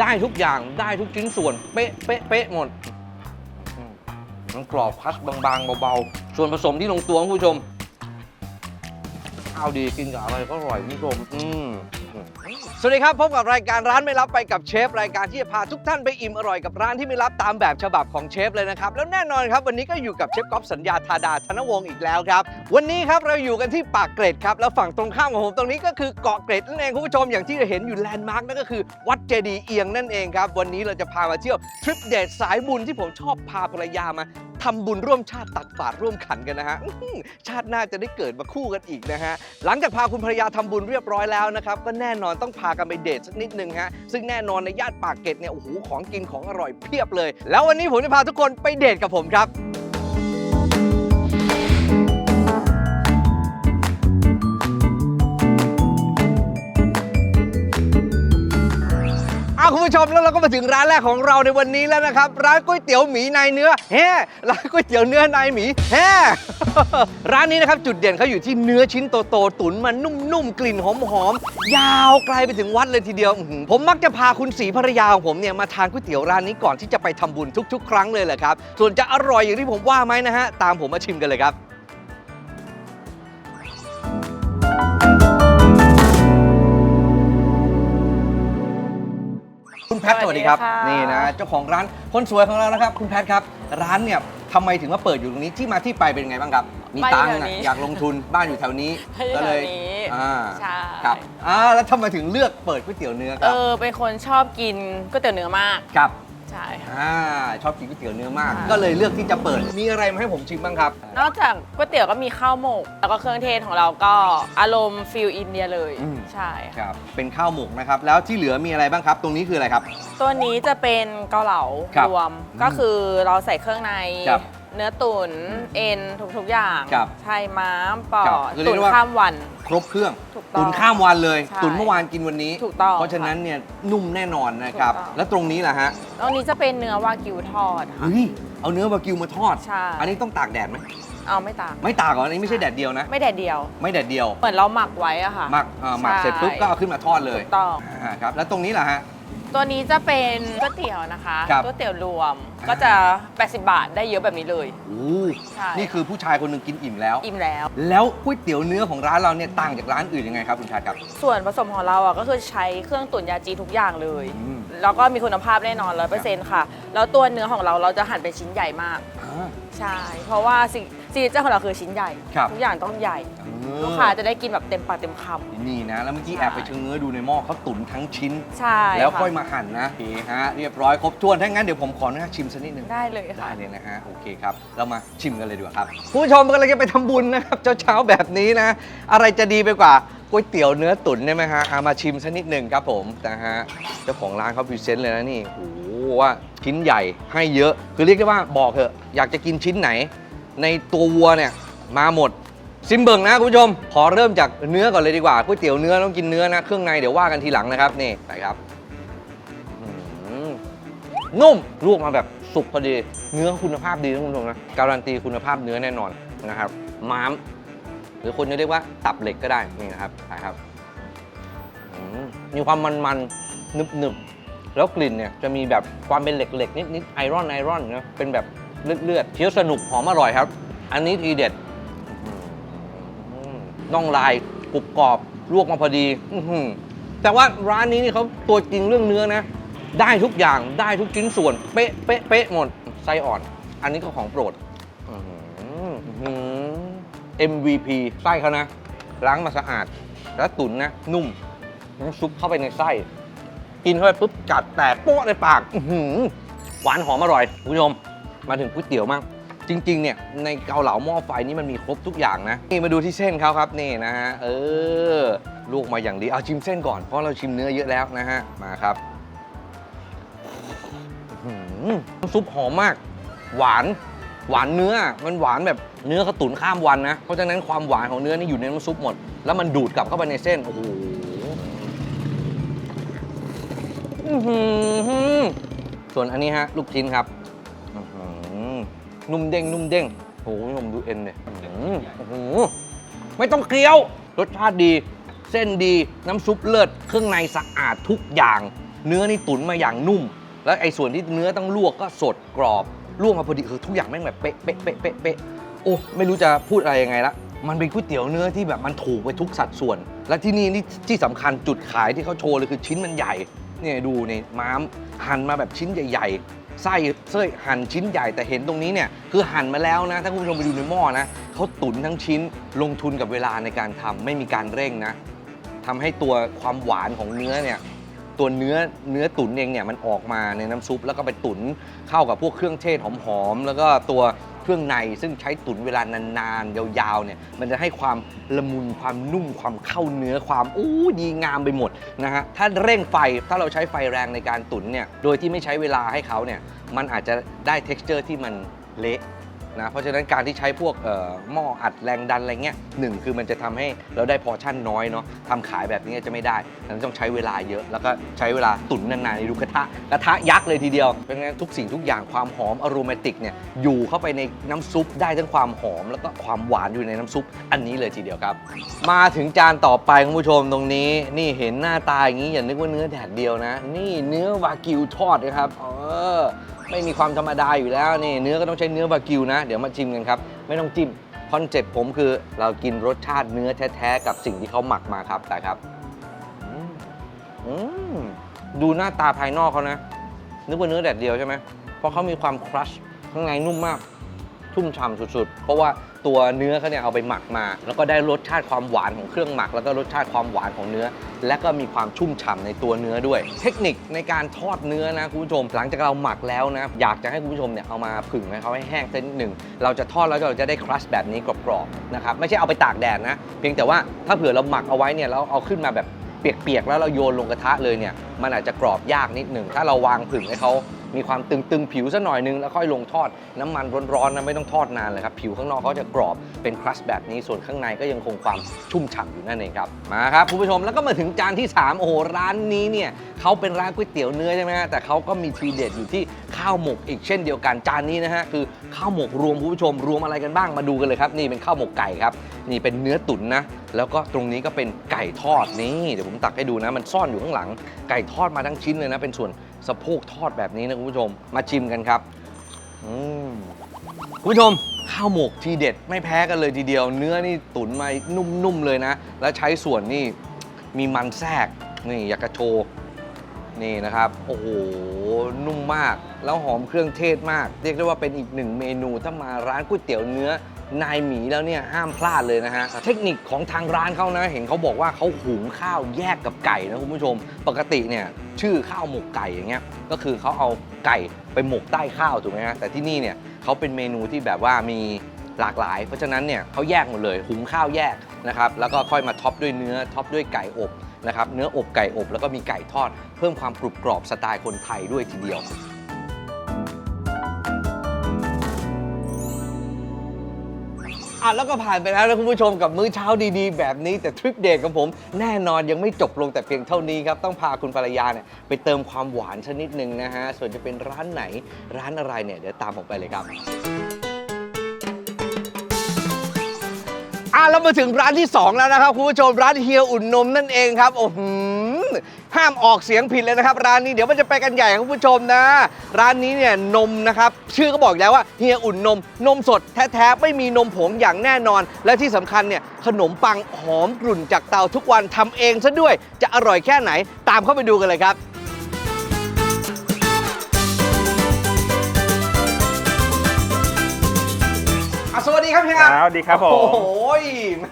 ได้ทุกอย่างได้ทุกชิ้นส่วน เป๊ะเป๊ะเป๊ะหมดมมันกรอบคัสบางๆเบาๆ ส่วนผสมที่ลงตัวคุณผู้ชมข้าวดีกินกับอะไรก็อร่อยคุณผู้ชม อืม สวัสดีครับ พบกับรายการร้านไม่รับไปกับเชฟ รายการที่จะพาทุกท่านไปอิ่มอร่อยกับร้านที่ไม่รับตามแบบฉบับของเชฟเลยนะครับ แล้วแน่นอนครับ วันนี้ก็อยู่กับเชฟก๊อฟสัญญาธาดาธนวงศ์อีกแล้วครับ วันนี้ครับเราอยู่กันที่ปากเกร็ดครับ แล้วฝั่งตรงข้ามของผมตรงนี้ก็คือเกาะเกร็ดนั่นเองคุณผู้ชมอย่างที่เห็นอยู่แลนด์มาร์กนั่นก็คือวัดเจดีย์เอียงนั่นเองครับวันนี้เราจะพามาเที่ยวทริปเดทสายบุญที่ผมชอบพาภรรยามาทำบุญร่วมชาติตักบาตรร่วมขันกันนะฮะชาติหน้าจะได้เกิดมาคู่กันอีกนะฮะหลังจากพาคุณภรรยาทำบุญเรียบร้อยแล้วนะครับก็แน่นอนต้องพากันไปเดทสักนิดนึงฮะซึ่งแน่นอนในย่านปากเกร็ดเนี่ยโอ้โหของกินของอร่อยเพียบเลย แล้ววันนี้ผมจะพาทุกคนไปเดทกับผมครับ ผู้ชมแล้วเราก็มาถึงร้านแรกของเราในวันนี้แล้วนะครับ ร้านก๋วยเตี๋ยวหมีนายเนื้อแฮ่ร้านก๋วยเตี๋ยวเนื้อนายหมีแฮ่ร้านนี้นะครับจุดเด่นเขาอยู่ที่เนื้อชิ้นโตๆตุ๋นมันนุ่มๆกลิ่นหอมๆยาวไกลไปถึงวัดเลยทีเดียว ผมมักจะพาคุณสีภรรยาของผมเนี่ยมาทานก๋วยเตี๋ยวร้านนี้ก่อนที่จะไปทำบุญทุก ๆ ครั้งเลยแหละครับส่วนจะอร่อยอย่างที่ผมว่าไหมนะฮะตามผมมาชิมกันเลยครับ ทย์สสวัวัสสดีดีครับค่ะ นี่นะเจ้าของร้านคนสวยของเรานะครับ คุณแพทย์ครับ ร้านเนี่ยทำไมถึงมาเปิดอยู่ตรงนี้ที่มาที่ไปเป็นไงบ้างครับ มีบ้านตัอยู่งค์แถวอะนี้อยากลงทุนบ้านอยู่แถวนี้บ้านอยู่ก็เลยแถวนี้อ่าใช่ ครับอ่าแล้วทำไมถึงเลือกเปิดก๋วยเตี๋ยวเนื้อคเอรับอเป็นคนชอบกินก๋วยเตี๋ยวเนื้อมาก ครับ ใช่ค่ะ อ่าชอบกินก๋วยเตี๋ยวเนื้อมาก ค่ะ ก็เลยเลือกที่จะเปิด มีอะไรมาให้ผมชิมบ้างครับ นอกจากก๋วยเตี๋ยวก็มีข้าวหมก แล้วก็เครื่องเทศของเราก็อารมณ์ฟิลอินเดียเลย อืม ใช่คค่ะรับ เป็นข้าวหมกนะครับ แล้วที่เหลือมีอะไรบ้างครับ ตรงนี้คืออะไรครับ ตัวนี้จะเป็นเกาเหลาครับรวมก็คือเราใส่เครื่องใน ครับ เนื้อตุ๋นเอ็นทุกๆอย่างครับใช่ม้ามปอครับดคือเรียกตุ๋นได้ว่า ข้ามวัน ครบเครื่องถูกต้องตุนข้ามวันเลย ใช่ตุนเมื่อวานกินวันนี้ ถูกต้องเพราะฉะนั้นเนี่ยนุ่มแน่นอนนะครับ ถูกต้อง แล้วตรงนี้ล่ะฮะตรงนี้จะเป็นเนื้อวากิวทอดค่ะ เฮ้ยเอาเนื้อบากิวมาทอด ใช่ อันนี้ต้องตากแดดไหมเอาไม่ต่างไม่ตากเหรออันนี้ไม่ใช่แดดเดียวนะ ไม่แดดเดียว ไม่แดดเดียวเหมือนเราหมักไว้อะค่ะหมักเอ่อหมักใช่เสร็จปุ๊บก็เอาขึ้นมาทอดเลยถูกต้อง อ่าครับแล้วตรงนี้ล่ะฮะ ตัวนี้จะเป็นก๋วยเตี๋ยวนะคะครับ ก๋วยเตี๋ยวรวมอ่าก็จะ 80 บาทได้เยอะแบบนี้เลย โอ้ใช่ นี่คือผู้ชายคนหนึ่งกินอิ่มแล้ว อิ่มแล้ว แล้วก๋วยเตี๋ยวเนื้อของร้านเราเนี่ยต่างจากร้านอื่นยังไงครับคุณชาติครับ ส่วนผสมของเราอะก็คือใช้เครื่องตุ๋นยาจีทุกอย่างเลย อืม แล้วก็มีคุณภาพแน่นอน100%ค่ะ แล้วตัวเนื้อของเราเราจะหั่นเป็นชิ้นใหญ่มาก อ่า ใช่ เพราะว่าสิ่ง ซีเจ้าของเราคือชิ้นใหญ่ ครับ ทุกอย่างต้องใหญ่เออลูกค้าจะได้กินแบบเต็มปากเต็มคนี่นะ แล้วเมื่อกี้ใช่แอบไปเชิงเนื้อดูในหม้อเขาตุ๋นทั้งชิ้นำใช่แล้วค่ะค่อยมาหั่นนะโอเคฮะเรียบร้อยครบถ้วนถ้างั้นเดี๋ยวผมขออนุญาตชิมสักนิดนึง ได้เลยได้ค่ะ เลยนะฮะ โอเคครับ เรามาชิมกันเลยดีกว่าครับผู้ชมกำลังจะไปทำบุญนะครับ เช้าๆแบบนี้นะ อะไรจะดีไปกว่าก๋วยเตี๋ยวเนื้อตุ๋นได้ไหมฮะเอามาชิมสักนิดหนึ่งครับผมนะฮะเจ้าของร้านเขาพรีเซนต์เลยนะนี่โอ้โหว่าชิ้นใหญ่ให้เยอะ คือเรียกได้ว่าบอกเถอะอยากจะกินชิ้นไหน ในตัววัวเนี่ยมาหมด ซิมเบิงนะคุณผู้ชม ขอเริ่มจากเนื้อก่อนเลยดีกว่าก๋วยเตี๋ยวเนื้อต้องกินเนื้อนะเครื่องในเดี๋ยวว่ากันทีหลังนะครับนี่ไปครับอื้อหือนุ่มลวกมาแบบสุกพอดี เนื้อคุณภาพดีนะคุณผู้ชมนะการันตีคุณภาพเนื้อแน่นอนนะครับม้าม หรือคนจะเรียกว่าตับเหล็กก็ได้นี่นะครับไปครับอืมมีความมันๆหนึบๆแล้วกลิ่นเนี่ยจะมีแบบความเป็นเหล็กๆนิดๆไอรอนไอรอนนะเป็นแบบ เลือดๆเคี้ยวสนุกหอมอร่อยครับ อันนี้ทีเด็ดน่องลายกรุบกรอบลวกมาพอดีอแต่ว่าร้านนี้นี่เขาตัวจริงเรื่องเนื้อนะ ได้ทุกอย่างได้ทุกชิ้นส่วน เป๊ะเป๊ะเป๊ะหมดไส้อ่อน อันนี้ก็ของโปรด MVP ไส้เขานะ ล้างมาสะอาด แล้วตุ๋นนะ นุ่มน้ำซุปเข้าไปในไส้ กินเข้าไปปุ๊บกัดแตกโป๊ะในปากหวานหอมอร่อยคุณผู้ชม มาถึงก๋วยเตี๋ยวมั่งจริง ๆ เนี่ย ในเกาเหลาหม้อไฟนี่มันมีครบทุกอย่างนะ นี่มาดูที่เส้นเขาครับนี่นะฮะ เออลวกมาอย่างดี เอาชิมเส้นก่อน เพราะเราชิมเนื้อเยอะแล้วนะฮะ มาครับหือน้ำซุปหอมมาก หวาน หวานเนื้อ มันหวานแบบเนื้อเขาตุ๋นข้ามวันนะ เพราะฉะนั้นความหวานของเนื้อนี่อยู่ในน้ำซุปหมด แล้วมันดูดกลับเข้าไปในเส้น โอ้โหส่วนอันนี้ฮะ ลูกชิ้นครับ นุ่มเด้งนุ่มเด้งโอ้โหคุณผู้ชมดูเอ็นเนี่ยอื้อหือโอ้โหไม่ต้องเคี้ยว รสชาติดี เส้นดีน้ำซุปเลิศเครื่องในสะอาดทุกอย่าง เนื้อนี่ตุ๋นมาอย่างนุ่ม แล้วไอ้ส่วนที่เนื้อต้องลวกก็สดกรอบลวกมาพอดีคือทุกอย่างแม่งแบบเป๊ะเป๊ะเป๊ะเป๊ะเป๊ะโอ้ไม่รู้จะพูดอะไรยังไงละมันเป็นก๋วยเตี๋ยวเนื้อที่แบบมันถูกไปทุกสัดส่วน และที่นี่นี่ที่สำคัญจุดขายที่เขาโชว์เลยคือชิ้นมันใหญ่ เนี่ยดูในม้ามหั่นมาแบบชิ้นใหญ่ ๆ ไส้เส้ยหั่นชิ้นใหญ่แต่เห็นตรงนี้เนี่ยคือหั่นมาแล้วนะ ถ้าคุณผู้ชมไปดูในหม้อนะเขาตุ๋นทั้งชิ้นลงทุนกับเวลาในการทำไม่มีการเร่งนะทำให้ตัวความหวานของเนื้อเนี่ยตัวเนื้อเนื้อตุ๋นเองเนี่ยมันออกมาในน้ำซุปแล้วก็ไปตุ๋นเข้ากับพวกเครื่องเทศหอมๆแล้วก็ตัว เครื่องใน ซึ่งใช้ตุ๋นเวลานานๆ ยาวๆ เนี่ย มันจะให้ความละมุนความนุ่มความเข้าเนื้อความอู้ดีงามไปหมดนะฮะ ถ้าเร่งไฟ ถ้าเราใช้ไฟแรงในการตุ๋นเนี่ย โดยที่ไม่ใช้เวลาให้เขาเนี่ย มันอาจจะได้ t e x t อร์ที่มันเละ นะเพราะฉะนั้นการที่ใช้พวกหม้ออัดแรงดันอะไรเงี้ยหนึ่งคือมันจะทำให้เราได้พอชั่นน้อยเนาะทำขายแบบนี้จะไม่ได้ดังนั้นต้องใช้เวลาเยอะ แล้วก็ใช้เวลาตุ๋นนานๆในดูกระทะกระทะยักษ์เลยทีเดียวเพราะงั้นทุกสิ่งทุกอย่างความหอมอ r ร m มติกเนี่ยอยู่เข้าไปในน้ำซุปได้ทั้งความหอม แล้วก็ความหวานอยู่ในน้ำซุปอันนี้เลยทีเดียวครับ มาถึงจานต่อไปคุณผู้ชมตรงนี้นี่เห็นหน้าตาอย่างนี้อย่านึกว่าเนื้อแดดเดียวนะ นี่เนื้อวากิวทอดนะครับเออ ไม่มีความธรรมดาอยู่แล้วนี่เนื้อก็ต้องใช้เนื้อวากิวนะ เดี๋ยวมาชิมกันครับ ไม่ต้องจิ้มคอนเซ็ปต์ผมคือเรากินรสชาติเนื้อแท้ๆกับสิ่งที่เขาหมักมาครับแต่ครับอืมดูหน้าตาภายนอกเขานะ นึกว่าเนื้อแดดเดียวใช่ไหมเพราะเขามีความครัชข้างในนุ่มมาก ชุ่มฉ่ำสุดๆ เพราะว่า ตัวเนื้อเขาเนี่ยเอาไปหมักมา แล้วก็ได้รสชาติความหวานของเครื่องหมัก แล้วก็รสชาติความหวานของเนื้อ และก็มีความชุ่มฉ่ำในตัวเนื้อด้วย เทคนิคในการทอดเนื้อนะคุณผู้ชม หลังจากเราหมักแล้วนะอยากจะให้คุณผู้ชมเนี่ยเอามาผึ่งให้เขาให้แห้งสักนิดหนึ่งเราจะทอดแล้วเราจะได้ครัชแบบนี้กรอบๆนะครับไม่ใช่เอาไปตากแดดนะเพียงแต่ว่าถ้าเผื่อเราหมักเอาไว้เนี่ยแล้วเอาขึ้นมาแบบเปียกๆแล้วเราโยนลงกระทะเลยเนี่ยมันอาจจะกรอบยากนิดหนึ่งถ้าเราวางผึ่งให้เขา มีความตึงๆ ผิวสักหน่อยนึง แล้วค่อยลงทอด น้ำมันร้อนๆนะไม่ต้องทอดนานเลยครับ ผิวข้างนอกเขาจะกรอบเป็นครัสแบบนี้ส่วนข้างในก็ยังคงความชุ่มฉ่ำอยู่นั่นเองครับมาครับคุณผู้ชมแล้วก็มาถึงจานที่ 3 โอ้โหร้านนี้เนี่ยเขาเป็นร้านก๋วยเตี๋ยวเนื้อใช่ไหมฮะแต่เขาก็มีทีเด็ดอยู่ที่ข้าวหมกอีกเช่นเดียวกันจานนี้นะฮะคือข้าวหมกรวมคุณผู้ชมรวมอะไรกันบ้างมาดูกันเลยครับนี่เป็นข้าวหมกไก่ครับนี่เป็นเนื้อตุ๋นนะแล้วก็ตรงนี้ก็เป็นไก่ทอดนี่เดี๋ยวผมตักให้ดูนะ มันซ่อนอยู่ข้างหลัง ไก่ทอดมาทั้งชิ้นเลยนะเป็นส่วน สะโพกทอดแบบนี้นะคุณผู้ชม มาชิมกันครับอืมคุณผู้ชมข้าวหมกทีเด็ดไม่แพ้กันเลยทีเดียว เนื้อนี่ตุ๋นมานุ่มๆเลยนะ แล้วใช้ส่วนนี่มีมันแทรกนี่อยากจะโชว์นี่นะครับ โอ้โห นุ่มมาก แล้วหอมเครื่องเทศมาก เรียกได้ว่าเป็นอีกหนึ่งเมนูถ้ามาร้านก๋วยเตี๋ยวเนื้อ นายหมีแล้วเนี่ยห้ามพลาดเลยนะฮะ เทคนิคของทางร้านเขานะ เห็นเขาบอกว่าเขาหุงข้าวแยกกับไก่นะคุณผู้ชม ปกติเนี่ยชื่อข้าวหมกไก่อย่างเงี้ยก็คือเขาเอาไก่ไปหมกใต้ข้าวถูกไหมฮะแต่ที่นี่เนี่ยเขาเป็นเมนูที่แบบว่ามีหลากหลาย เพราะฉะนั้นเนี่ยเขาแยกหมดเลย หุงข้าวแยกนะครับแล้วก็ค่อยมาท็อปด้วยเนื้อท็อปด้วยไก่อบนะครับเนื้ออบไก่อบแล้วก็มีไก่ทอด เพิ่มความกรุบกรอบสไตล์คนไทยด้วยทีเดียวะแล้วก็ผ่านไปแล้วนะคุณผู้ชมกับมื้อเช้าดีๆ แบบนี้แต่ทริปเดทของผมแน่นอนยังไม่จบลงแต่เพียงเท่านี้ครับ ต้องพาคุณภรรยาเนี่ยไปเติมความหวานชนิดหนึ่งนะฮะ ส่วนจะเป็นร้านไหนร้านอะไรเนี่ย เดี๋ยวตามผมไปเลยครับอะเรามาถึงร้านที่ 2 แล้วนะครับคุณผู้ชมร้านเฮียอุ่นนมนั่นเองครับโอ้โห ห้ามออกเสียงผิดเลยนะครับ ร้านนี้เดี๋ยวมันจะไปกันใหญ่ครับคุณผู้ชมนะ ร้านนี้เนี่ยนมนะครับ ชื่อก็บอกแล้วว่าเฮียอุ่นนม นมสดแท้ๆ ไม่มีนมผงอย่างแน่นอน และที่สำคัญเนี่ยขนมปังหอมกลุ่นจากเตาทุกวันทำเองซะด้วย จะอร่อยแค่ไหนตามเข้าไปดูกันเลยครับ สวัสดีครับเฮียครับสวัสดีครับผมโอ้โหแหม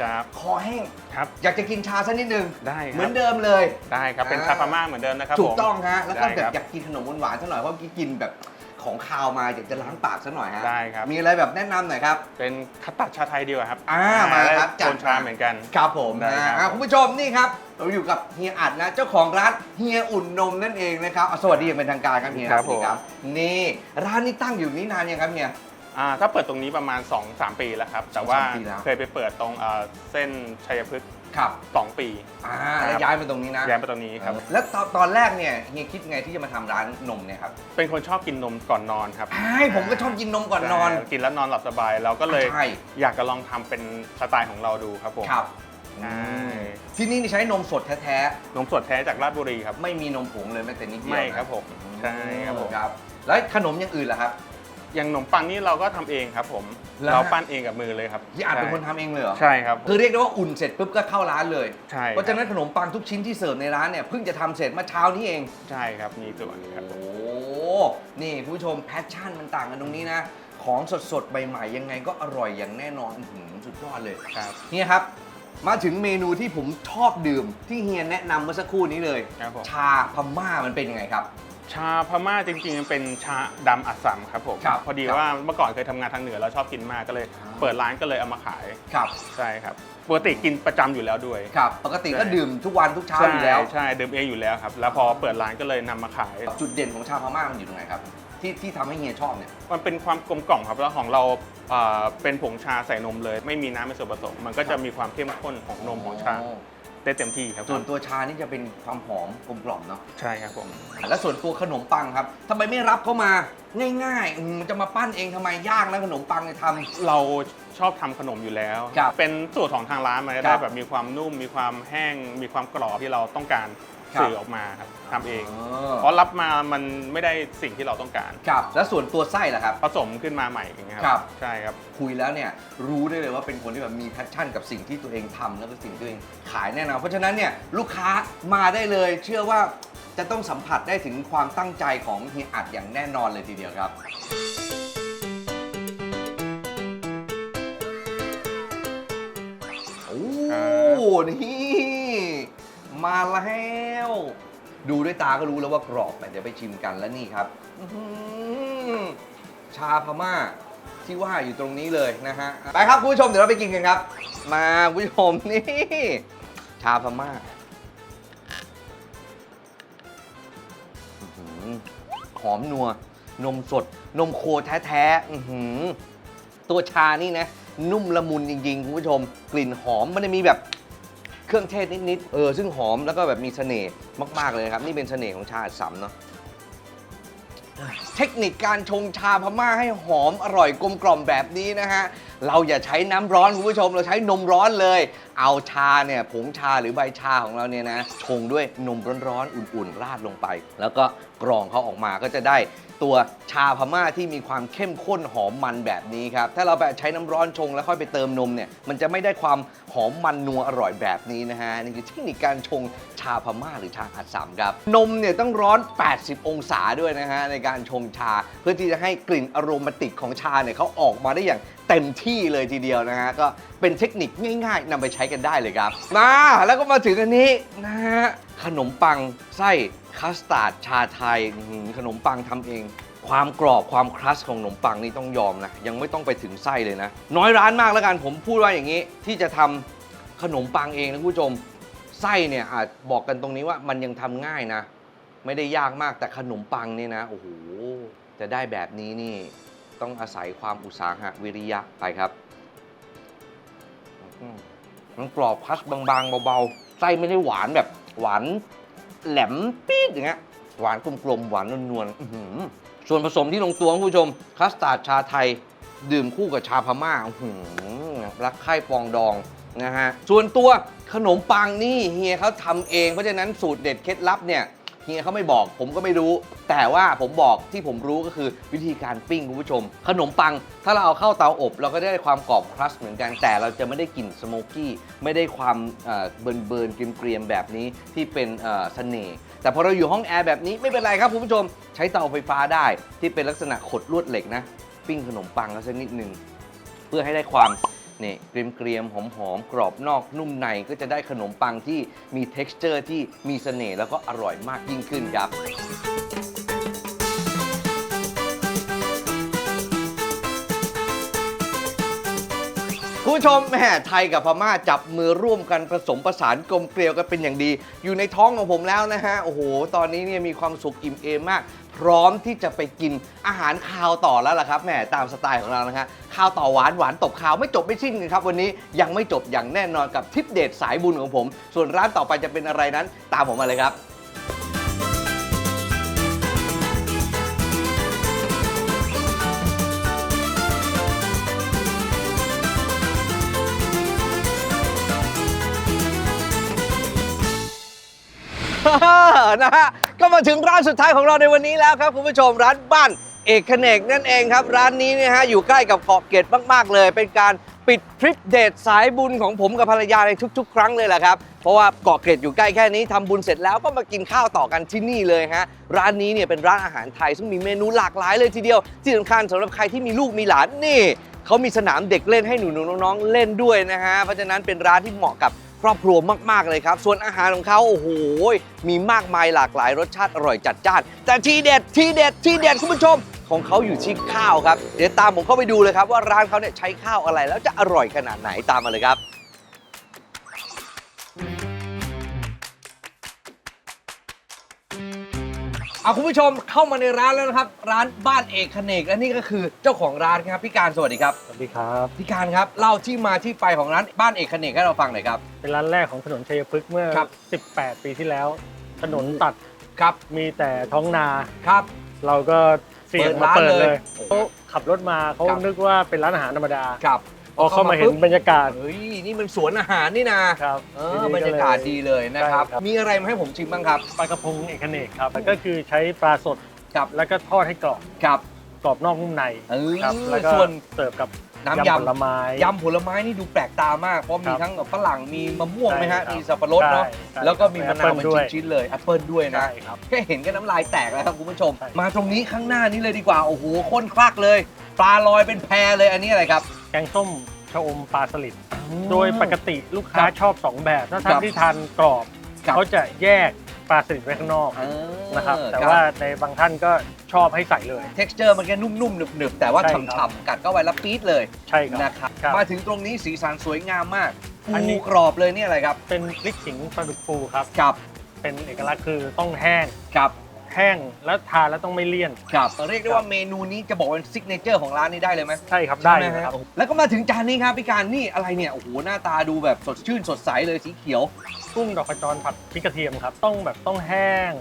ครับคอแห้งครับอยากจะกินชาสักนิดนึงได้ครับเหมือนเดิมเลยได้ครับเป็นอ่าชาพม่าเหมือนเดิมนะครับถูกผมต้องฮะแล้วก็ได้แบครับบอยากกินขนมหวานๆสักหน่อยเพราะเมื่อกี้กินแบบของคาวมาอยากจะล้างปากสักหน่อยฮะ ได้ครับ มีอะไรแบบแนะนำหน่อยครับ เป็นคัตตัดชาไทยดีกว่าครับ อ่า มาครับจัดโคนชาเหมือนกัน ครับผมได้นะครับอะคุณผู้ชมนี่ครับ เราอยู่กับเฮียอัดนะ เจ้าของร้านเฮียอุ่นนมนั่นเองนะครับอะสวัสดีอย่างเป็นทางการครับเฮียครับสวัสดีผมนี่ร้านนี้ตั้งอยู่นี่นานยังครับเฮีย อ่าถ้าเปิดตรงนี้ประมาณ 2-3 ปีแล้วครับ แต่ว่าสองสามปีแล้ว เคยไปเปิดตรงเอ่อเส้นชัยพฤกษ์ครับ2ปี อ่าแล้วย้ายมาตรงนี้นะย้ายมาตรงนี้ครับแล้วตอนตอนแรกเนี่ยเฮียคิดไงที่จะมาทำร้านนมเนี่ยครับเป็นคนชอบกินนมก่อนนอนครับใช่ผมก็ชอบกินนมก่อนนอน ใช่กินแล้วนอนหลับสบาย เราก็เลยใช่ อยากจะลองทำเป็นสไตล์ของเราดูครับผม ครับใช่ ที่นี่นี่ใช้นมสดแท้นมสดแท้จากราชบุรีครับ ๆไม่มีนมผงเลยแม้แต่นิดเดียวไม่นะครับผม ใช่ครับผม ครับ แล้วขนมอย่างอื่นล่ะครับ อย่างขนมปังนี่เราก็ทำเองครับผมแล้วเราปั้นเองกับมือเลยครับพี่อาจเป็นคนทำเองเลยเหรอใช่ครับ คือเรียกได้ว่าอุ่นเสร็จปุ๊บก็เข้าร้านเลย ใช่เพราะฉะนั้นขนมปังทุกชิ้นที่เสิร์ฟในร้านเนี่ยเพิ่งจะทำเสร็จเมื่อเช้านี้เอง ใช่ครับมีส่วนครับผมโอ้นี่คุณผู้ชมแพชชั่นมันต่างกันตรงนี้นะ ของสดๆใหม่ๆยังไงก็อร่อยอย่างแน่นอนอื้อหือสุดยอดเลย ครับเฮียครับ มาถึงเมนูที่ผมชอบดื่มที่เฮียแนะนำเมื่อสักครู่นี้เลย ครับผม ชาพม่ามันเป็นยังไงครับ ชาพม่าจริงๆมันเป็นชาดำอัสสัมครับผม ครับพอดีครับ ว่าเมื่อก่อนเคยทำงานทางเหนือแล้วชอบกินมากก็เลยอ่าเปิดร้านก็เลยเอามาขายครับใช่ครับปกติกินประจำอยู่แล้วด้วย ครับ ปกติก็ใช่ ดื่มทุกวันทุกเช้าใช่อยู่แล้วใช่ดื่มเองอยู่แล้วครับ แล้วพอเปิดร้านก็เลยนำมาขาย จุดเด่นของชาพม่ามันอยู่ตรงไหนครับ ที่ที่ทำให้เฮียชอบเนี่ย มันเป็นความกลมกล่อมครับแล้วของเราเอ่อเป็นผงชาใส่นมเลย ไม่มีน้ำเป็นส่วนผสม มันก็จะมีความเข้มข้นของนมของชา ได้เต็มที่ครับส่วนตัวชานี่จะเป็นความหอมกลมกล่อมเนาะใช่ครับผมและส่วนตัวขนมปังครับทำไมไม่รับเข้ามาง่ายๆอืมจะมาปั้นเองทำไมยากนะขนมปังเนี่ยทำเราชอบทำขนมอยู่แล้วครับเป็นสูตรของทางร้านมันจะครัได้บแบบมีความนุ่ม มีความแห้ง มีความกรอบที่เราต้องการ ครับสื่อออกมาครับทำเองเอเพราะรับมามันไม่ได้สิ่งที่เราต้องการ ครับแล้วส่วนตัวไส้ล่ะครับ ผสมขึ้นมาใหม่อย่างเงี้ยครับใช่ครับ คุยแล้วเนี่ยรู้ได้เลยว่าเป็นคนที่แบบมีแพชชั่นกับสิ่งที่ตัวเองทำแล้วก็สิ่งที่ตัวเองขายแน่นอนเพราะฉะนั้นเนี่ยลูกค้ามาได้เลย เชื่อว่าจะต้องสัมผัสได้ถึงความตั้งใจของเฮียอัดอย่างแน่นอนเลยทีเดียวครับ โอ้นี่ มาแล้ว ดูด้วยตาก็รู้แล้วว่ากรอบเดี๋ยวไปชิมกันแล้วนี่ครับชาพม่าที่ว่าอยู่ตรงนี้เลยนะฮะ ไปครับคุณผู้ชมเดี๋ยวเราไปกินกันครับ มาคุณผู้ชมนี่ ชาพม่าหอมนัว นมสด นมโคแท้ๆตัวชานี่นะ นุ่มละมุนจริงๆ คุณผู้ชม กลิ่นหอมมันจะมีแบบ เครื่องเทศนิดๆ เออ ซึ่งหอมแล้วก็แบบมีเสน่ห์มากๆเลยนะครับ นี่เป็นเสน่ห์ของชาอัดสำเนาะ เทคนิคการชงชาพม่าให้หอมอร่อยกลมกล่อมแบบนี้นะฮะ เราอย่าใช้น้ำร้อนคุณผู้ชม เราใช้นมร้อนเลย เอาชาเนี่ยผงชาหรือใบชาของเราเนี่ยนะ ชงด้วยนมร้อนๆ อุ่นๆ ราดลงไป แล้วก็กรองเขาออกมาก็จะได้ ตัวชาพม่าที่มีความเข้มข้นหอมมันแบบนี้ครับ ถ้าเราแบบใช้น้ำร้อนชงแล้วค่อยไปเติมนมเนี่ย มันจะไม่ได้ความหอมมันนัวอร่อยแบบนี้นะฮะ นี่คือเทคนิคการชงชาพม่าหรือชาอัดสามครับ นมเนี่ยต้องร้อน 80 องศาด้วยนะฮะในการชงชา เพื่อที่จะให้กลิ่นอโรมาติกของชาเนี่ยเขาออกมาได้อย่างเต็มที่เลยทีเดียวนะฮะ ก็เป็นเทคนิคง่าย ๆนำไปใช้กันได้เลยครับมาแล้วก็มาถึงอันนี้นะฮะขนมปังไส้ คัสตาร์ดชาไทยอื้อหือขนมปังทำเอง ความกรอบความครัสของขนมปังนี่ต้องยอมนะ ยังไม่ต้องไปถึงไส้เลยนะ น้อยร้านมากแล้วกันผมพูดว่าอย่างนี้ ที่จะทำขนมปังเองนะคุณผู้ชม ไส้เนี่ยอาจบอกกันตรงนี้ว่ามันยังทำง่ายนะ ไม่ได้ยากมากแต่ขนมปังนี่นะโอ้โหจะได้แบบนี้นี่ ต้องอาศัยความอุตสาหะวิริยะไปครับอืมมันกรอบคัสบางๆเบาๆ ไส้ไม่ได้หวานแบบหวาน แหลมปี๊ดอย่างเงี้ยหวานกลมๆหวานนวลๆอื้อหือส่วนผสมที่ลงตัวคุณผู้ชม คัสตาร์ดชาไทย ดื่มคู่กับชาพม่าอื้อหือรักไข่ปองดองนะฮะส่วนตัวขนมปังนี่เฮียเขาทำเองเพราะฉะนั้นสูตรเด็ดเคล็ดลับเนี่ย เฮียเขาไม่บอกผมก็ไม่รู้ แต่ว่าผมบอกที่ผมรู้ก็คือวิธีการปิ้งคุณผู้ชม ขนมปัง ถ้าเราเอาเข้าเตาอบ เราก็ได้ความกรอบครัสเหมือนกัน แต่เราจะไม่ได้กลิ่นสโมกกี้ไม่ได้ความเอ่อเบิร์นเบิร์นๆเกรียมแบบนี้ที่เป็นเอ่อเสน่ห์แต่พอเราอยู่ห้องแอร์แบบนี้ไม่เป็นไรครับคุณผู้ชม ใช้เตาไฟฟ้าได้ที่เป็นลักษณะขดลวดเหล็กนะ ปิ้งขนมปังแล้วสักนิดหนึ่งเพื่อให้ได้ความ เนี่ยเกรียมๆหอมกรอบนอกนุ่มในก็จะได้ขนมปังที่มี t e x t อร์ที่มีเสน่ห์แล้วก็อร่อยมากยิ่งขึ้นครับคุณผู้ชมแหม่ไทยกับพม่าจับมือร่วมกันผสมผสานกลมเกลียวกันเป็นอย่างดี อยู่ในท้องของผมแล้วนะฮะ โอ้โห ตอนนี้เนี่ยมีความสุขอิ่มเอมมาก พร้อมที่จะไปกินอาหารคาวต่อแล้วล่ะครับแหมตามสไตล์ของเรานะฮะข้าวต่อหวานหวานตบข้าวไม่จบไม่สิ้นกันครับ วันนี้ยังไม่จบอย่างแน่นอนกับทิปเดตสายบุญของผม ส่วนร้านต่อไปจะเป็นอะไรนั้น ตามผมมาเลยครับนะฮะ ก็มาถึงร้านสุดท้ายของเราในวันนี้แล้วครับคุณผู้ชมร้านบ้านเอกเนกนั่นเองครับ ร้านนี้เนี่ยฮะอยู่ใกล้กับเกาะเกร็ดมาก ๆ เลย เป็นการปิดทริปเดทสายบุญของผมกับภรรยาในทุก ๆ ครั้งเลยแหละครับ เพราะว่าเกาะเกร็ดอยู่ใกล้แค่นี้ทำบุญเสร็จแล้วก็มากินข้าวต่อกันที่นี่เลยฮะร้านนี้เนี่ยเป็นร้านอาหารไทยซึ่งมีเมนูหลากหลายเลยทีเดียว ที่สำคัญสำหรับใครที่มีลูกมีหลานนี่เขามีสนามเด็กเล่นให้หนูๆน้องๆเล่นด้วยนะฮะเพราะฉะนั้นเป็นร้านที่เหมาะกับ ครอบครัวมากๆเลยครับ ส่วนอาหารของเขาโอ้โห มีมากมายหลากหลายรสชาติอร่อยจัดจ้าน แต่ทีเด็ดทีเด็ดทีเด็ดคุณผู้ชมของเขาอยู่ที่ข้าวครับ เดี๋ยวตามผมเข้าไปดูเลยครับว่าร้านเขาเนี่ยใช้ข้าวอะไรแล้วจะอร่อยขนาดไหนตามมาเลยครับ เอาคุณผู้ชมเข้ามาในร้านแล้วนะครับ ร้านบ้านเอกเนกและนี่ก็คือเจ้าของร้านครับพี่การสวัสดีครับสวัสดีครับพี่การครับเล่าที่มาที่ไปของร้านบ้านเอกเนกให้เราฟังหน่อยครับ เป็นร้านแรกของถนนชัยพฤกษ์เมื่อ ครับ 18 ปีที่แล้ว ถนนตัดครับมีแต่ท้องนา ครับ เราก็เสี่ยงเปิดมาร้านเปิดเลเลยยเขาขับรถมาเขาครับ นึกว่าเป็นร้านอาหารธรรมดา ครับ พอเข้ามาเห็นปุ๊บรรยากาศ เฮ้ยนี่มันสวนอาหารนี่นะครับเอทีอนี้บรรยากาศเลดีเลยนะครับ ใช่ครับ มีอะไรมาให้ผมชิมบ้างครับปลากระพงเอกเนกครับก็คือใช้ปลาสดครับแล้วก็ทอดให้กรอบครับกรอบนอกนุ่มในเออครับแล้วก็ส่วนเสิร์ฟกับ น้ำยำผลไม้ ยำผลไม้นี่ดูแปลกตามาก เพราะมีครับทั้งฝรั่งมีมะม่วงไหมฮะ ใช่ครับมีสับปะรดเนาะ ใช่ใช่แล้วก็มีมะนาวเป็นแอปเปิ้ลด้วย ชิ้นๆเลยแอปเปิลด้วยนะ ใช่ครับ แค่เห็นก็น้ำลายแตกแล้วครับคุณผู้ชม ใช่ มาตรงนี้ข้างหน้านี้เลยดีกว่า โอ้โหข้นคลักเลย ปลาลอยเป็นแพเลย อันนี้อะไรครับ แกงส้มชะอมปลาสลิดโดยปกติลูกค้าครับชอบ 2 แบบถ้าครัท่านบที่ทานกรอบ ครับ เขาจะแยก ปลาสลิดไว้ข้างนอกเออนะครับ แต่ครับว่าในบางท่านก็ชอบให้ใส่เลย texture มันแค่นุ่มๆหนึบๆ แต่ว่าใช่ครับ ฉ่ำๆกัดเข้าไปแล้วปี๊ดเลยใช่ครับ นะครับครับมาถึงตรงนี้สีสันสวยงามมากอันนี้ ปูกรอบเลยนี่อะไรครับเป็นพริกขิงปลาดุกฟูครับ กับเป็นเอกลักษณ์คือต้องแห้ง กับ แห้งแล้วทานแล้วต้องไม่เลี่ยนกับเรียกได้ว่าเมนูนี้จะบอกว่าเป็นซิกเนเจอร์ของร้านนี้ได้เลยไหมใช่ครับได้ใช่เลไหมยฮะครับ แล้วก็มาถึงจานนี้ครับพี่การนี่อะไรเนี่ยโอ้โหหน้าตาดูแบบสดชื่นสดใสเลยสีเขียวกุ้งดอกกระจรผัดพริกกระเทียมครับ ต้องแบบต้องแห้ง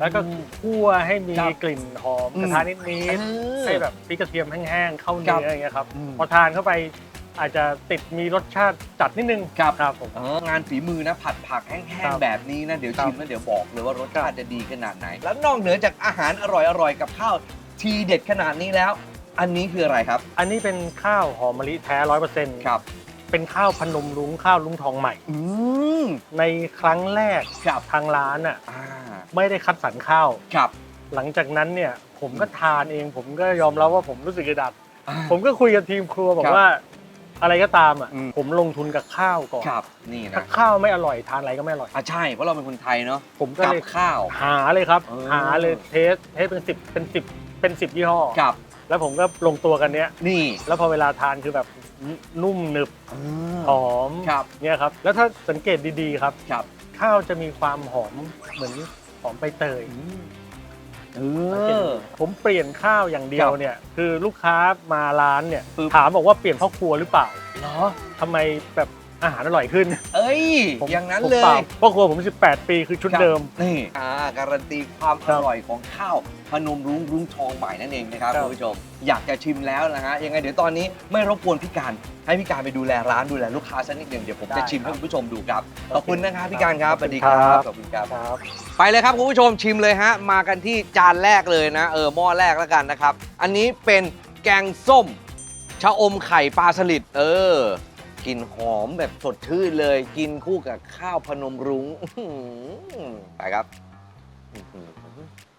แล้วก็คั่วให้มีครับกลิ่นหอมอืมกระทะนิดเอๆอให้แบบพริกกระเทียมแห้งๆเข้าครัเนื้บออย่างเงี้ยครับอืมพอทานเข้าไป อาจจะติดมีรสชาติจัดนิดนึงครับครับผม เอองานฝีมือนะผัดผักแห้งครับๆแบบนี้นะเดี๋ยวครับชิมแล้วเดี๋ยวบอกเลยว่ารสชาติจะดีขนาดไหน แล้วนอกเหนือจากอาหารอร่อยๆกับข้าวทีเด็ดขนาดนี้แล้ว อันนี้คืออะไรครับอันนี้เป็นข้าวหอมมะลิแท้ร้อยเปอร์เซ็นต์ครับ เป็นข้าวพนมรุ้งข้าวลุงทองใหม่ อืมในครั้งแรกครับทางร้านอะอ่าไม่ได้คัดสรรข้าว ครับหลังจากนั้นเนี่ยผมก็ทานเอง ผมก็ยอมรับว่าผมรู้สึกอึดอัด อ่า ผมก็คุยกับทีมครัวบอครักบ ว่า อะไรก็ตามอะ อืม ผมลงทุนกับข้าวก่อน ครับนี่ถ้านะข้าวไม่อร่อยทานอะไรก็ไม่อร่อย อะใช่เพราะเราเป็นคนไทยเนาะผมก็กับเลยข้าว หาเลยครับ เออ หาเลยเทสเทสเป็นสิบเป็นสิบเป็นสิบยี่ห้อ กับแล้วผมก็ลงตัวกันเนี้ย นี่แล้วพอเวลาทานคือแบบนุ่มหนึบหอมครับเนี่ยครับ แล้วถ้าสังเกตดีๆครับ ครับข้าวจะมีความหอมเหมือนหอมใบเตยเอสัง เกตอดูผมเปลี่ยนข้าวอย่างเดียวครับเนี่ย คือลูกค้ามาร้านเนี่ยปึ๊บถามบอกว่าเปลี่ยนพ่อครัวหรือเปล่าเหรอทำไมแบบ อาหารอร่อยขึ้นเอ้ย ผมอย่างนั้นผมเลปาย พ่อครัวผม 18 ปีคือชุดครับเดิมนี่อ่าการันตีความคอรับร่อยของข้าวพนมรุ้งรุ้งทองใหม่นั่นเองนะครับครับคุณผู้ชมอยากจะชิมแล้วนะฮะยังไงเดี๋ยวตอนนี้ไม่รบกวนพี่การให้พี่การไปดูแลร้านดูแลลูกค้าสักนิดหนึ่งเดี๋ยวผมจะชิมให้คุณผู้ชมดูครับขอบคุณนะครับพี่การครับสวัสดีครับขอบคุณครับ ครับ ไปเลยครับคุณผู้ชมชิมเลยฮะ มากันที่จานแรกเลยนะ เออหม้อแรกแล้วกันนะครับ อันนี้เป็นแกงส้ม ชะอมไข่ปลาสลิดเออ กลิ่นหอมแบบสดชื่นเลย กินคู่กับข้าวพนมรุ้งอื้อหือไปครับอื้อหือ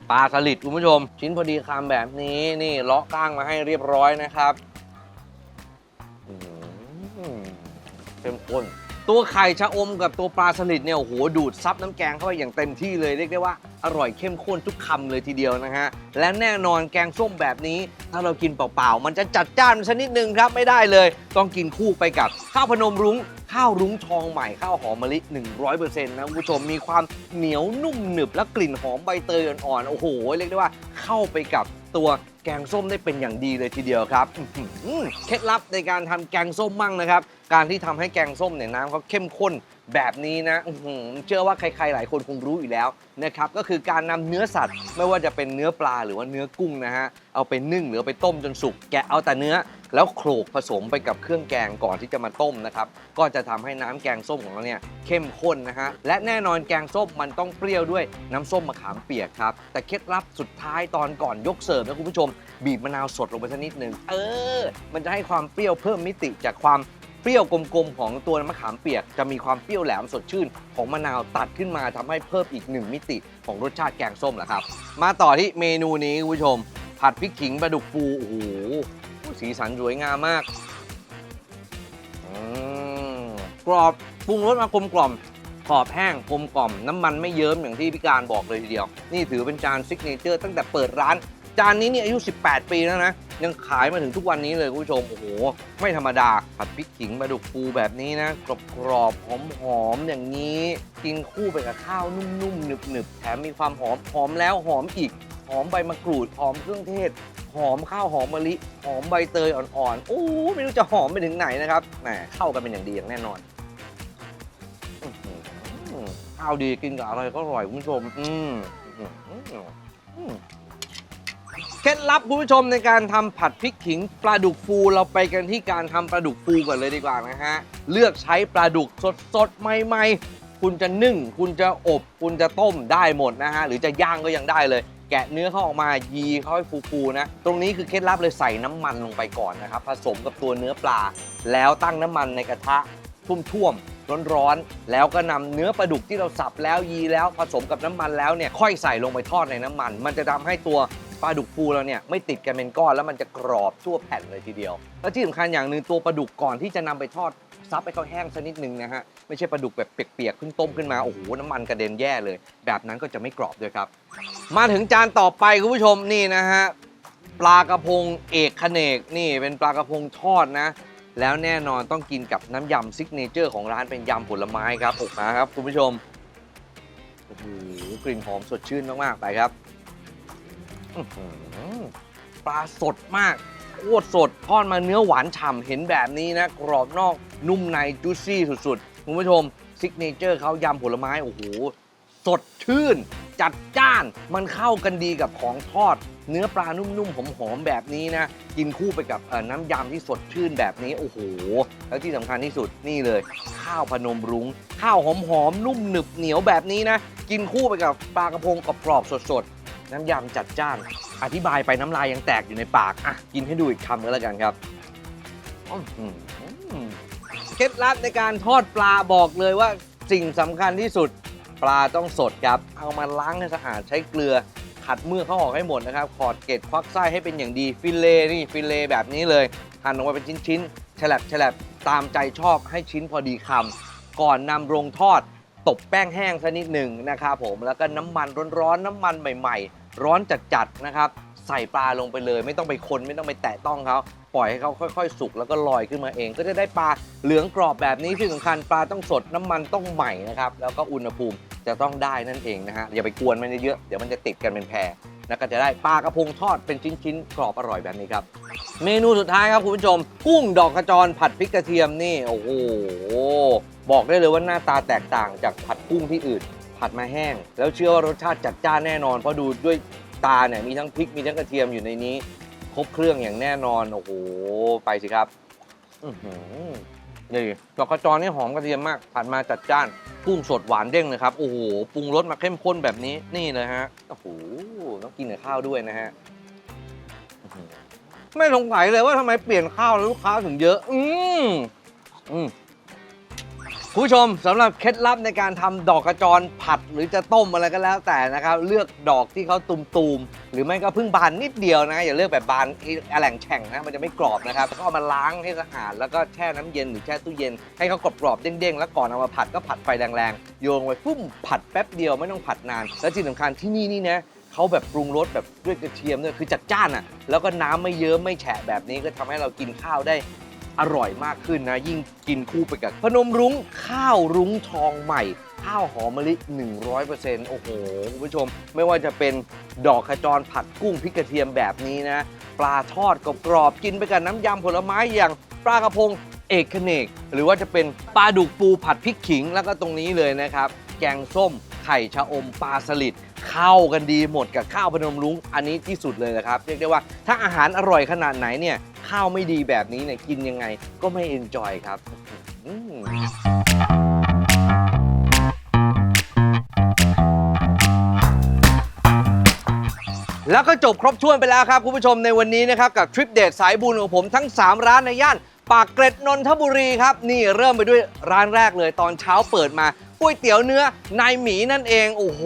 ปลาสลิดคุณผู้ชม ชิ้นพอดีคำแบบนี้นี่เลาะก้างมาให้เรียบร้อยนะครับอื้อหือเข้มข้น ตัวไข่ชะอมกับตัวปลาสลิดเนี่ยโอ้โหดูดซับน้ำแกงเข้าไปอย่างเต็มที่เลยเรียกได้ว่าอร่อยเข้มข้นทุกคำเลยทีเดียวนะฮะและแน่นอนแกงส้มแบบนี้ ถ้าเรากินเปล่าๆ มันจะจัดจ้านชนิดหนึ่งครับไม่ได้เลย ต้องกินคู่ไปกับข้าวพนมรุ้ง ข้าวรุ้งทองใหม่ข้าวหอมมะลิ 100%นะคุณผู้ชมมีความเหนียวนุ่มหนึบและกลิ่นหอมใบเตยอ่อนๆโอ้โหเรียกได้ว่าเข้าไปกับ ตัวแกงส้มได้เป็นอย่างดีเลยทีเดียวครับเคล็ดลับในการทำแกงส้มมั่งนะครับ การที่ทำให้แกงส้มเนี่ยน้ำเขาเข้มข้นแบบนี้นะเชื่อว่าใครๆหลายคนคงรู้อยู่แล้วนะครับก็คือการนำเนื้อสัตว์ ไม่ว่าจะเป็นเนื้อปลาหรือว่าเนื้อกุ้งนะฮะเอาไปนึ่งหรือเอาไปต้มจนสุกแกะเอาแต่เนื้อ แล้วโขลกผสมไปกับเครื่องแกงก่อนที่จะมาต้มนะครับ ก็จะทำให้น้ำแกงส้มของเราเนี่ยเข้มข้นนะฮะ และแน่นอนแกงส้มมันต้องเปรี้ยวด้วยน้ำส้มมะขามเปียกครับ แต่เคล็ดลับสุดท้ายตอนก่อนยกเสิร์ฟนะคุณผู้ชม บีบมะนาวสดลงไปสักนิดหนึ่งเออ มันจะให้ความเปรี้ยวเพิ่มมิติจากความเปรี้ยวกลมๆ ของตัวมะขามเปียก จะมีความเปรี้ยวแหลมสดชื่น ของมะนาวตัดขึ้นมาทำให้เพิ่มอีกหนึ่งมิติของรสชาติแกงส้มแหละครับ มาต่อที่เมนูนี้คุณผู้ชม ผัดพริกขิงปลาดุกฟูโอ้โห สีสันสวยงามมากอืมกรอบปรุงรสมากลมกล่อม ขอบแห้งกลมกล่อม น้ำมันไม่เยิ้มอย่างที่พี่การบอกเลยทีเดียว นี่ถือเป็นจานซิกเนเจอร์ตั้งแต่เปิดร้าน จานนี้เนี่ยอายุ 18 ปีแล้วนะ ยังขายมาถึงทุกวันนี้เลยคุณผู้ชม โอ้โห ไม่ธรรมดาผัดพริกขิงปลาดุกฟูแบบนี้นะ กรอบๆหอมๆอย่างนี้ กินคู่ไปกับข้าวนุ่มๆหนึบๆแถมมีความหอมหอมแล้วหอมอีก หอมใบมะกรูด หอมเครื่องเทศ หอมข้าวหอมมะลิ หอมใบเตยอ่อนๆ โอ้ไม่รู้จะหอมไปถึงไหนนะครับ แหมเข้ากันเป็นอย่างดีอย่างแน่นอนข้าวดีกินกับอะไรก็อร่อยคุณผู้ชม อืมเคล็ดลับคุณผู้ชมในการทำผัดพริกขิงปลาดุกฟูเราไปกันที่การทำปลาดุกฟูก่อนเลยดีกว่านะฮะ เลือกใช้ปลาดุกสดสดๆใหม่ ๆ คุณจะนึ่ง คุณจะอบ คุณจะต้มได้หมดนะฮะ หรือจะย่างก็ยังได้เลย แกะเนื้อเขาออกมายีเขาให้ฟูๆนะ ตรงนี้คือเคล็ดลับเลยใส่น้ำมันลงไปก่อนนะครับ ผสมกับตัวเนื้อปลา แล้วตั้งน้ำมันในกระทะท่วมๆร้อนๆแล้วก็นำเนื้อปลาดุกที่เราสับแล้วยีแล้วผสมกับน้ำมันแล้วเนี่ยค่อยใส่ลงไปทอดในน้ำมัน มันจะทำให้ตัวปลาดุกฟูเราเนี่ยไม่ติดกันเป็นก้อนแล้วมันจะกรอบทั่วแผ่นเลยทีเดียว และที่สำคัญอย่างหนึ่งตัวปลาดุกก่อนที่จะนำไปทอด ซับให้เขาแห้งสักนิดนึงนะฮะ ไม่ใช่ปลาดุกแบบเปียกๆเพิ่งต้มขึ้นมา โอ้โห น้ำมันกระเด็นแย่เลย แบบนั้นก็จะไม่กรอบด้วยครับ มาถึงจานต่อไปคุณผู้ชมนี่นะฮะปลากระพงเอกขเนกนี่เป็นปลากระพงทอดนะ แล้วแน่นอนต้องกินกับน้ำยำซิกเนเจอร์ของร้านเป็นยำผลไม้ครับอกมาครับคุณผู้ชมโอ้โหกลิ่นหอมสดชื่นมากๆไปครับปลาสดมากโคตรสดทอดมาเนื้อหวานฉ่ำเห็นแบบนี้นะ กรอบนอก นุ่มในจูซี่สุดๆ คุณผู้ชมซิกเนเจอร์เขายำผลไม้ โอ้โห สดชื่น จัดจ้านมันเข้ากันดีกับของทอด เนื้อปลานุ่มๆ หอมๆ แบบนี้นะ กินคู่ไปกับน้ำยำที่สดชื่นแบบนี้ โอ้โห แล้วที่สำคัญที่สุดนี่เลย ข้าวพนมรุง้ง ข้าวหอมๆ นุ่มหนึบเหนียวแบบนี้นะ กินคู่ไปกับปลากระพงกรอบๆสดๆ น้ำยำจัดจ้าน อธิบายไปน้ำลายยังแตกอยู่ในปาก อะ กินให้ดูอีกคำก็แล้วกันครับอื้อหือ เคล็ดลับในการทอดปลาบอกเลยว่าสิ่งสำคัญที่สุดปลาต้องสดครับ เอามาล้างให้สะอาดใช้เกลือขัดเมือกเขาออกให้หมดนะครับ ขอดเกล็ดควักไส้ให้เป็นอย่างดีฟิลเล่นี่ฟิลเล่แบบนี้เลยหั่นออกมาเป็นชิ้นๆฉลับฉลับตามใจชอบให้ชิ้นพอดีคำก่อนนำลงทอดตบแป้งแห้งสักนิดหนึ่งนะครับผมแล้วก็น้ำมันร้อนๆน้ำมันใหม่ ๆ ร้อนจัดๆนะครับ ใส่ปลาลงไปเลย ไม่ต้องไปคนไม่ต้องไปแตะต้องเขา ปล่อยให้เขาค่อย ๆ สุกแล้วก็ลอยขึ้นมาเอง ก็จะได้ปลาเหลืองกรอบแบบนี้ที่สำคัญปลาต้องสดน้ำมันต้องใหม่นะครับแล้วก็อุณหภูมิจะต้องได้นั่นเองนะฮะอย่าไปกวนมันเยอะๆเดี๋ยวมันจะติดกันเป็นแพรแล้วก็จะได้ปลากระพงทอดเป็นชิ้นๆกรอบอร่อยแบบนี้ครับเมนูสุดท้ายครับคุณผู้ชมกุ้งดอกกระจรผัดพริกกระเทียมนี่โอ้โหบอกได้เลยว่าหน้าตาแตกต่างจากผัดกุ้งที่อื่น ผัดมาแห้ง แล้วเชื่อว่ารสชาติจัดจ้านแน่นอนเพราะดูด้วยตาเนี่ยมีทั้งพริกมีทั้งกระเทียมอยู่ในนี้ ครบเครื่องอย่างแน่นอน โอ้โห ไปสิครับนี่ดอกกระจรนี่หอมกระเทียมมากผัดมาจัดจ้านกุ้งสดหวานเด้งเลยครับ โอ้โห ปรุงรสมาเข้มข้นแบบนี้ นี่เลยฮะ โอ้โห ต้องกินกับข้าวด้วยนะฮะ ไม่สงสัยเลยว่าทำไมเปลี่ยนข้าวแล้วลูกค้าถึงเยอะ อืมอืม คุณผู้ชมสำหรับเคล็ดลับในการทำดอกกระจรผัดหรือจะต้มอะไรก็แล้วแต่นะครับ เลือกดอกที่เขาตุมๆหรือไม่ก็เพิ่งบานนิดเดียวนะอย่าเลือกแบบบานที่แหล่งแฉ่งนะมันจะไม่กรอบนะครับก็เอามาล้างให้สะอาดแล้วก็แช่น้ำเย็นหรือแช่ตู้เย็นให้เขากรอบๆเด้งๆแล้วก่อนเอามาผัดก็ผัดไฟแรงๆโยงไปปุ้มผัดแป๊บเดียวไม่ต้องผัดนาน และที่สำคัญที่นี่นี่นะเขาแบบปรุงรสแบบด้วยกระเทียมด้วยคือจัดจ้านอะแล้วก็น้ำไม่เยิ้มไม่แฉะแบบนี้ก็ทำให้เรากินข้าวได้ อร่อยมากขึ้นนะ ยิ่งกินคู่ไปกับพนมรุ้งข้าวรุ้งทองใหม่ ข้าวหอมมะลิ 100%โอ้โหคุณผู้ชม ไม่ว่าจะเป็นดอกขจรผัดกุ้งพริกกระเทียมแบบนี้นะ ปลาทอดกรอบๆกินไปกับน้ำยำผลไม้อย่างปลากระพงเอกเนก หรือว่าจะเป็นปลาดุกปูผัดพริกขิง แล้วก็ตรงนี้เลยนะครับ แกงส้มไข่ชะอมปลาสลิดเข้ากันดีหมดกับข้าวพนมรุ้งอันนี้ที่สุดเลยนะครับ เรียกได้ว่าถ้าอาหารอร่อยขนาดไหนเนี่ย ข้าวไม่ดีแบบนี้เนี่ยกินยังไงก็ไม่เอนจอยครับอืมแล้วก็จบครบถ้วนไปแล้วครับ คุณผู้ชมในวันนี้นะครับ กับทริปเดทสายบุญของผมทั้ง 3 ร้านในย่าน ปากเกร็ดนนทบุรีครับ นี่เริ่มไปด้วยร้านแรกเลยตอนเช้าเปิดมา ก๋วยเตี๋ยวเนื้อนายหมีนั่นเองโอ้โห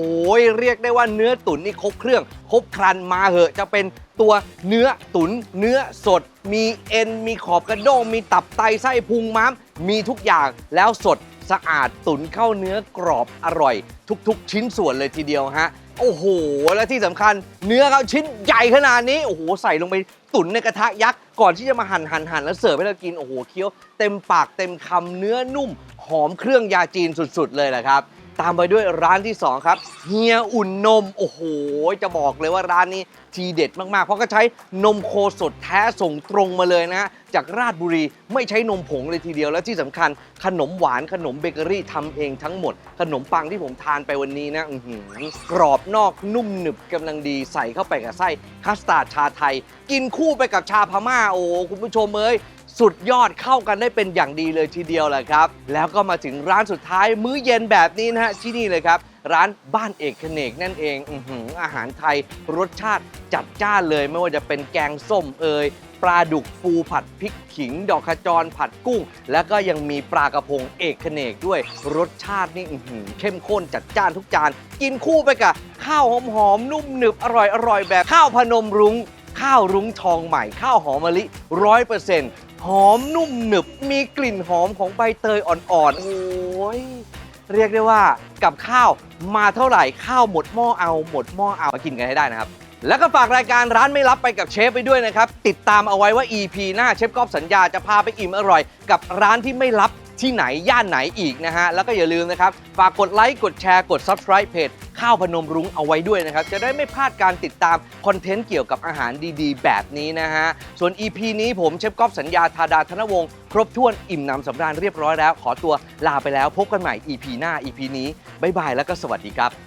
เรียกได้ว่าเนื้อตุ๋นนี่ครบเครื่องครบครันมาเหอะจะเป็นตัวเนื้อตุ๋นเนื้อสด มีเอ็นมีขอบกระด้งมีตับไตไส้พุงม้ามมีทุกอย่างแล้วสดสะอาดตุ๋นเข้าเนื้อกรอบอร่อย ทุก ๆ ชิ้นส่วนเลยทีเดียวฮะโอ้โห และที่สำคัญเนื้อเขาชิ้นใหญ่ขนาดนี้ โอ้โห ใส่ลงไป ตุ๋นในกระทะยักษ์ก่อนที่จะมาหั่นหั่นหั่นแล้วเสิร์ฟให้เรากินโอ้โหเคี้ยวเต็มปากเต็มคำเนื้อนุ่ม หอมเครื่องยาจีนสุด ๆ เลยแหละครับ ตามไปด้วยร้านที่ 2 ครับเฮียอุ่นนม โอ้โห จะบอกเลยว่าร้านนี้ทีเด็ดมาก ๆ เพราะก็ใช้นมโคสดแท้ส่งตรงมาเลยนะฮะจากราชบุรีไม่ใช้นมผงเลยทีเดียวแล้วที่สำคัญขนมหวานขนมเบเกอรี่ทำเองทั้งหมด ขนมปังที่ผมทานไปวันนี้นะอื้อหือกรอบนอกนุ่มหนึบกำลังดีใส่เข้าไปกับไส้คัสตาร์ดชาไทย กินคู่ไปกับชาพม่าโอ้คุณผู้ชมเอ้ย สุดยอดเข้ากันได้เป็นอย่างดีเลยทีเดียวแหละครับ แล้วก็มาถึงร้านสุดท้ายมื้อเย็นแบบนี้นะฮะที่นี่เลยครับ ร้านบ้านเอกเนกนั่นเองออหืออาหารไทยรสชาติจัดจ้านเลยไม่ว่าจะเป็นแกงส้มเอยปลาดุกฟูผัดพริกขิง ดอกขจรผัดกุ้ง แล้วก็ยังมีปลากระพงเอกเนกด้วยรสชาตินี่อือหือเข้มข้นจัดจ้านทุกจาน กินคู่ไปกับข้าวหอมๆนุ่มหนึบอร่อยๆแบบข้าวพนมรุง้งข้าวรุ้งทองใหม่ข้าวหอมมะลิร้อยเปอร์เซ็นต์ หอมนุ่มหนึบมีกลิ่นหอมของใบเตยอ่อนๆ โอ้ย เรียกได้ว่ากับข้าวมาเท่าไหร่ข้าวหมดหม้อเอาหมดหม้อเอามากินกันให้ได้นะครับ แล้วก็ฝากรายการร้านไม่รับไปกับเชฟไปด้วยนะครับ ติดตามเอาไว้ว่า EP หน้าเชฟกอบสัญญาจะพาไปอิ่มอร่อย กับร้านที่ไม่รับ ที่ไหนย่านไหนอีกนะฮะ แล้วก็อย่าลืมนะครับ ฝากกดไลค์ กดแชร์ กด Subscribe เพจข้าวพนมรุ้งเอาไว้ด้วยนะครับ จะได้ไม่พลาดการติดตามคอนเทนต์เกี่ยวกับอาหารดีๆ แบบนี้นะฮะ ส่วน EP นี้ผมเชฟกอฟสัญญาธาดาธนวงศ์ครบถ้วนอิ่มหนำสำราญเรียบร้อยแล้ว ขอตัวลาไปแล้วพบกันใหม่ EP หน้า EP นี้บ๊ายบายแล้วก็สวัสดีครับ